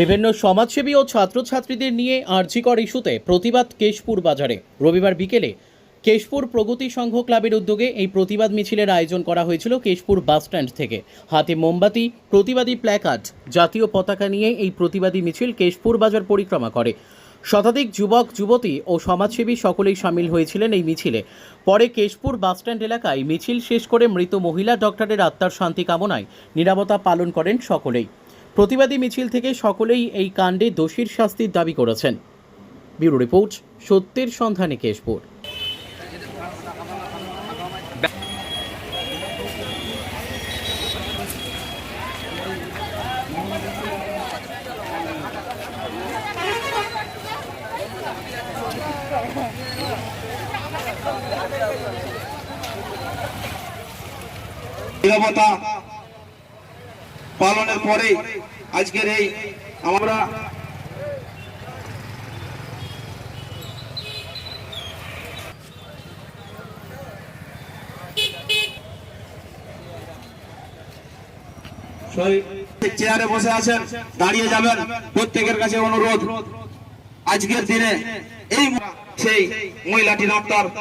বিভিন্ন সমাজসেবী ও ছাত্রছাত্রীদের নিয়ে আর্জিকর ইস্যুতে প্রতিবাদ কেশপুর বাজারে। রবিবার বিকেলে কেশপুর প্রগতি সংঘ ক্লাবের উদ্যোগে এই প্রতিবাদ মিছিলের আয়োজন করা হয়েছিল কেশপুর বাসস্ট্যান্ড থেকে। হাতে মোমবাতি, প্রতিবাদী প্ল্যাকার্ড জাতীয় পতাকা নিয়ে এই প্রতিবাদী মিছিল কেশপুর বাজার পরিক্রমা করে। শতাধিক যুবক, যুবতী ও সমাজসেবী সকলেই সামিল হয়েছিলেন এই মিছিলে। পরে কেশপুর বাসস্ট্যান্ড এলাকায় মিছিল শেষ করে মৃত মহিলা ডক্টরের আত্মার শান্তি কামনায় নিরাপত্তা পালন করেন সকলেই। প্রতিবাদী মিছিল থেকে সকলেই এই কাণ্ডে দোষীর শাস্তির দাবি করেছেন। ব্যুরো রিপোর্ট, সত্যের সন্ধানে কেশপুর। নিরাপত্তা পালনের পরে আজকের এই আমরা চেয়ারে বসে আছেন, দাঁড়িয়ে যাবেন, প্রত্যেকের কাছে অনুরোধ। আজকের দিনে এই সেই মহিলাটি ডাক্তার